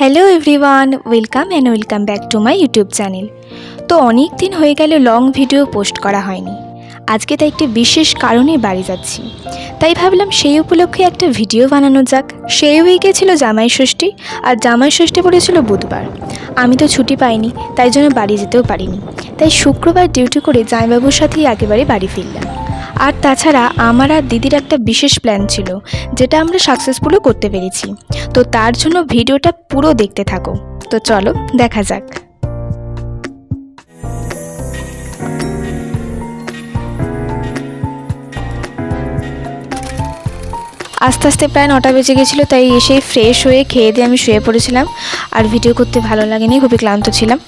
Hello everyone welcome and welcome back to my YouTube channel তো অনেক দিন হয়ে গেল লং ভিডিও পোস্ট করা হয়নি। আজকে তাই একটি বিশেষ কারণে বাড়ি যাচ্ছি। তাই ভাবলাম সেই উপলক্ষে একটা ভিডিও বানানো যাক। সেই উইকে ছিল জামাই ষষ্ঠী আর জামাই ষষ্ঠী পড়েছিল বুধবার। আমি তো ছুটি পাইনি, তাই জন্য বাড়ি যেতেও পারিনি। তাই শুক্রবার ডিউটি করে জামাইবাবুর সাথেই একেবারে বাড়ি ফিরলাম। আর তাছাড়া আমার আর দিদির একটা বিশেষ প্ল্যান ছিল, যেটা আমরা সাকসেসফুলও করতে পেরেছি। তো তার জন্য ভিডিওটা পুরো দেখতে থাকো। তো চলো, দেখা যাক। আস্তে আস্তে প্রায় নটা বেজে গেছিল, তাই এসে ফ্রেশ হয়ে খেয়ে দিয়ে আমি শুয়ে পড়েছিলাম। আর ভিডিও করতে ভালো লাগেনি, খুবই ক্লান্ত ছিলাম।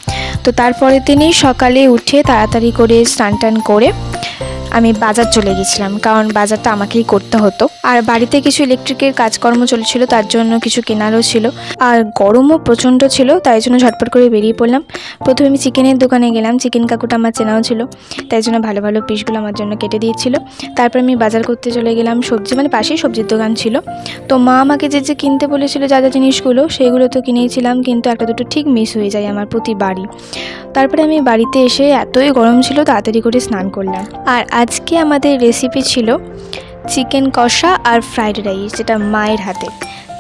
তো তারপরের দিনই সকালে উঠে তাড়াতাড়ি করে স্নান টান করে আমি বাজার চলে গেছিলাম, কারণ বাজারটা আমাকেই করতে হতো। আর বাড়িতে কিছু ইলেকট্রিকের কাজকর্ম চলছিল, তার জন্য কিছু কেনারও ছিল। আর গরমও প্রচণ্ড ছিল, তাই জন্য ঝটপট করে বেরিয়ে পড়লাম। প্রথমে আমি চিকেনের দোকানে গেলাম, চিকেন কাকুটা আমার চেনাও ছিল, তাই জন্য ভালো ভালো পিসগুলো আমার জন্য কেটে দিয়েছিল। তারপর আমি বাজার করতে চলে গেলাম, সবজি মানে পাশেই সবজির দোকান ছিল। তো মা আমাকে যে যে কিনতে বলেছিল, যা যা জিনিসগুলো, সেগুলো তো কিনেছিলাম, কিন্তু একটা দুটো ঠিক মিস হয়ে যায় আমার প্রতিবারই। তারপরে আমি বাড়িতে এসে এতই গরম ছিল, তাড়াতাড়ি করে স্নান করলাম। আর আজকে আমাদের রেসিপি ছিল চিকেন কষা আর ফ্রাইড রাইস যেটা মায়ের হাতে।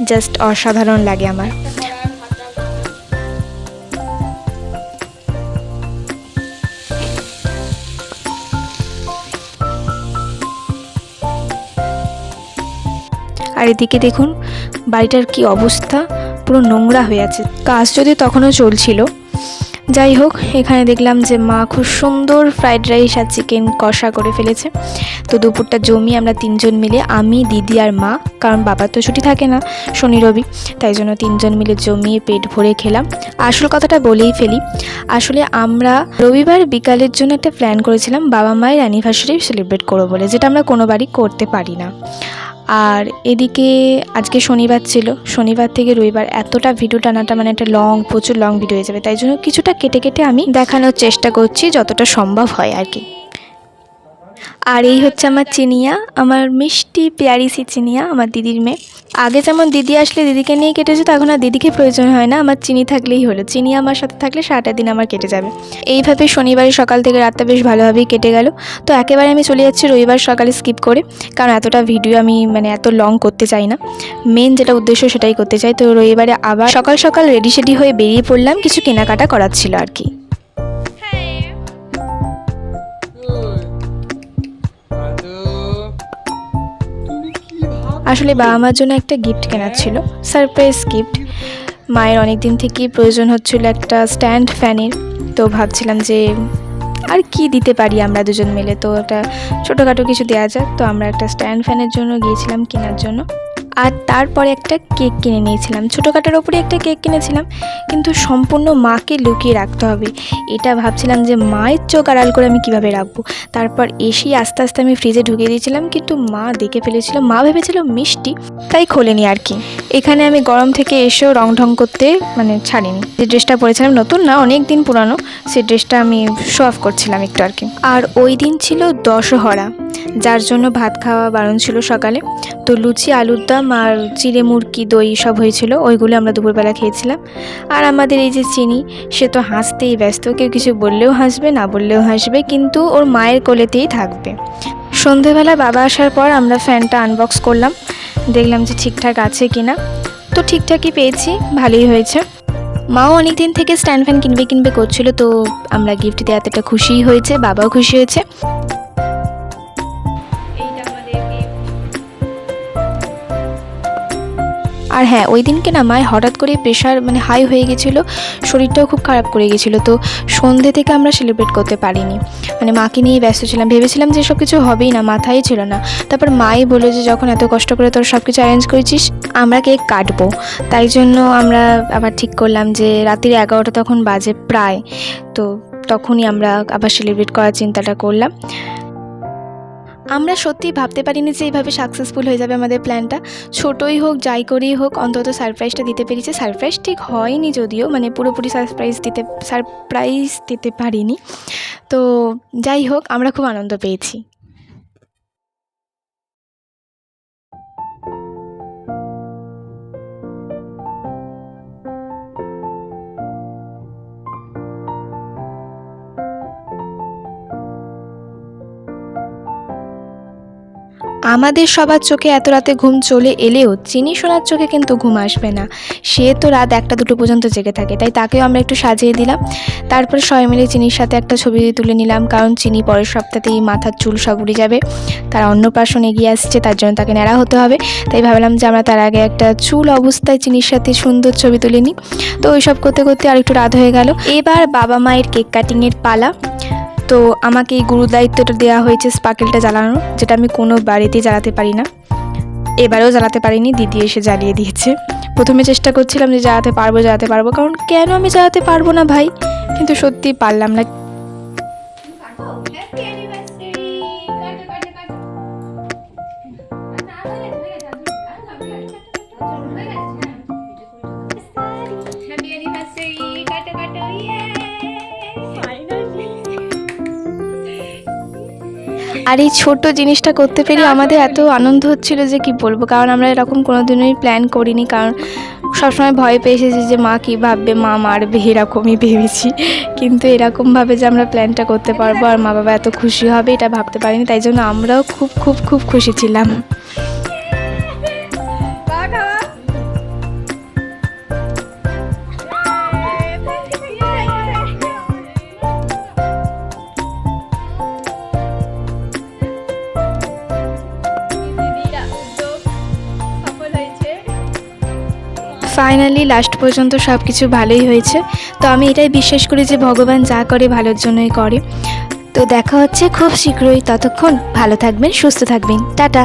জাস্ট অসাধারণ লাগে আমার। আর এদিকে দেখুন, বাড়িটার কি অবস্থা, পুরো নোংরা হয়ে আছে। কাজ যদি তখনও চলছিল যাই হোক, এখানে দেখলাম যে মা খুব সুন্দর ফ্রাইড রাইস আর চিকেন কষা করে ফেলেছে। তো দুপুরটা জমি আমরা তিনজন মিলে, আমি, দিদি আর মা, কারণ বাবার তো ছুটি থাকে না শনি, রবি, তাই জন্য তিনজন মিলে জমিয়ে পেট ভরে খেলাম। আসল কথাটা বলেই ফেলি, আসলে আমরা রবিবার বিকালের জন্য একটা প্ল্যান করেছিলাম, বাবা মায়ের অ্যানিভার্সারি সেলিব্রেট করব বলে, যেটা আমরা কোনোবারই করতে পারি না। আর এদিকে আজকে শনিবার ছিল। শনিবার থেকে রবিবার এতটা ভিডিও টানাটা মানে একটা লং প্রচুর লং ভিডিও হয়ে যাবে। তাই জন্য কিছুটা কেটে কেটে আমি দেখানোর চেষ্টা করছি যতটা সম্ভব হয় আর কি। আর এই হচ্ছে আমার চিনিয়া, আমার মিষ্টি পেয়ারিসি চিনিয়া, আমার দিদির মেয়ে। আগে যেমন দিদি আসলে দিদিকে নিয়ে কেটেছে, তো এখন আর দিদিকে প্রয়োজন হয় না। আমার চিনি থাকলেই হলো। চিনি আমার সাথে থাকলে সারাটা দিন আমার কেটে যাবে। এইভাবে শনিবারে সকাল থেকে রাতটা বেশ ভালোভাবেই কেটে গেল। তো একেবারে আমি চলে যাচ্ছি রবিবার সকালে স্কিপ করে, কারণ এতটা ভিডিও আমি মানে এত লং করতে চাই না। মেন যেটা উদ্দেশ্য সেটাই করতে চাই। তো রবিবারে আবার সকাল সকাল রেডি সেডি হয়ে বেরিয়ে পড়লাম। কিছু কেনাকাটা করার ছিল আর কি। আসলে বাবা মার জন্য একটা গিফট কেনার ছিল সারপ্রাইজ গিফট মায়ের অনেক দিন থেকেই প্রয়োজন হচ্ছিল একটা স্ট্যান্ড ফ্যানের তো ভাবছিলাম যে, আর কি দিতে পারি আমরা দুজন মিলে? তো একটা ছোটোখাটো কিছু দেওয়া যাক। তো আমরা একটা স্ট্যান্ড ফ্যানের জন্য গিয়েছিলাম কেনার জন্য। আর তারপরে একটা কেক কিনে নিয়েছিলাম। ছোটোখাটোর ওপরে একটা কেক কিনেছিলাম, কিন্তু সম্পূর্ণ মাকে লুকিয়ে রাখতে হবে। এটা ভাবছিলাম যে মায়ের চোখ আড়াল করে আমি কীভাবে রাখব। তারপর এসেই আস্তে আস্তে আমি ফ্রিজে ঢুকিয়ে দিয়েছিলাম, কিন্তু মা দেখে ফেলেছিল, মা ভেবেছিল মিষ্টি, তাই খোলেনি আর কি। এখানে আমি গরম থেকে এসেও রং ঢং করতে মানে ছাড়িনি। যে ড্রেসটা পরেছিলাম, নতুন না অনেক দিন পুরানো সেই ড্রেসটা আমি শো অফ করছিলাম একটু আর কি। আর ওই দিন ছিল দশহরা, যার জন্য ভাত খাওয়া বারণ ছিল সকালে। তো লুচি, আলুর দম আর চিড়ে মুরকি দই সব হয়েছিল, ওইগুলো আমরা দুপুরবেলা খেয়েছিলাম। আর আমাদের এই যে চিনি, সে তো হাসতেই ব্যস্ত, কেউ কিছু বললেও হাসবে, না বললেও হাসবে, কিন্তু ওর মায়ের কোলেতেই থাকবে। সন্ধেবেলা বাবা আসার পর আমরা ফ্যানটা আনবক্স করলাম, দেখলাম যে ঠিকঠাক আছে কি না তো ঠিকঠাকই পেয়েছি, ভালোই হয়েছে। মাও অনেক দিন থেকে স্ট্যান্ড ফ্যান কিনবে কিনবে করছিল, তো আমরা গিফট দেওয়াতে একটা খুশিই হয়েছে, বাবাও খুশি হয়েছে। আর হ্যাঁ ওই দিনকে না মায়ের হঠাৎ করে প্রেশার মানে হাই হয়ে গেছিল, শরীরটাও খুব খারাপ করে গেছিল, তো সন্ধে থেকে আমরা সেলিব্রেট করতে পারিনি। মানে মাকে নিয়ে ব্যস্ত ছিলাম, ভেবেছিলাম যে সব কিছু হবেই না, মাথায় ছিল না। তারপর মাই বলল যে, যখন এত কষ্ট করে তোর সব কিছু অ্যারেঞ্জ করেছিস, আমরা কেক কাটবো। তাই জন্য আমরা আবার ঠিক করলাম যে রাত্রির এগারোটা তখন বাজে প্রায়, তো তখনই আমরা আবার সেলিব্রেট করার চিন্তাটা করলাম। আমরা সত্যি ভাবতে পারিনি যে এইভাবে সাকসেসফুল হয়ে যাবে আমাদের প্ল্যানটা ছোটোই হোক, যাই করেই হোক, অন্তত সারপ্রাইজটা দিতে পেরেছি। সারপ্রাইজ ঠিক হয়নি যদিও মানে পুরোপুরি সারপ্রাইজ দিতে সারপ্রাইজ দিতে পারিনি। তো যাই হোক, আমরা খুব আনন্দ পেয়েছি। আমাদের সবার চোখে এত রাতে ঘুম চলে এলেও চিনি সোনার চোখে কিন্তু ঘুম আসবে না। সে তো রাত একটা দুটো পর্যন্ত জেগে থাকে, তাই তাকেও আমরা একটু সাজিয়ে দিলাম। তারপরে সবাই মিলে চিনির সাথে একটা ছবি তুলে নিলাম, কারণ চিনি পরের সপ্তাহতেই মাথার চুল সব উড়ে যাবে। তার অন্নপ্রাশন এগিয়ে আসছে, তার জন্য তাকে নেড়া হতে হবে। তাই ভাবলাম যে আমরা তার আগে একটা চুল অবস্থায় চিনির সাথে সুন্দর ছবি তুলে নিই। তো ওইসব করতে করতে আর একটু রাত হয়ে গেল। এবার বাবা মায়ের কেক কাটিংয়ের পালা। তো আমাকে এই গুরু দায়িত্বটা দেওয়া হয়েছে স্পার্কেলটা জ্বালানোর, যেটা আমি কোনো বাড়িতেই জ্বালাতে পারি না। এবারেও জ্বালাতে পারিনি, দিদি এসে জ্বালিয়ে দিয়েছে। প্রথমে চেষ্টা করছিলাম যে জ্বালাতে পারব জ্বালাতে পারব, কারণ কেন আমি জ্বালাতে পারব না ভাই? কিন্তু সত্যি পারলাম না। আর এই ছোট জিনিসটা করতে পেরে আমাদের এত আনন্দ হচ্ছিল যে কি বলব? কারণ আমরা এরকম কোনো দিনই প্ল্যান করিনি কারণ সবসময় ভয় পেয়ে এসেছি যে মা কী ভাববে মা মারবে এরকমই ভেবেছি। কিন্তু এরকমভাবে যে আমরা প্ল্যানটা করতে পারব আর মা বাবা এত খুশি হবে এটা ভাবতে পারিনি তাই জন্য আমরাও খুব খুব খুব খুশি ছিলাম। ফাইনালি লাস্ট পর্যন্ত সব কিছু ভালোই হয়েছে। তো আমি এটাই বিশ্বাস করি যে ভগবান যা করে ভালোর জন্যই করে। তো দেখা হচ্ছে খুব শীঘ্রই। ততক্ষণ ভালো থাকবেন, সুস্থ থাকবেন। টাটা!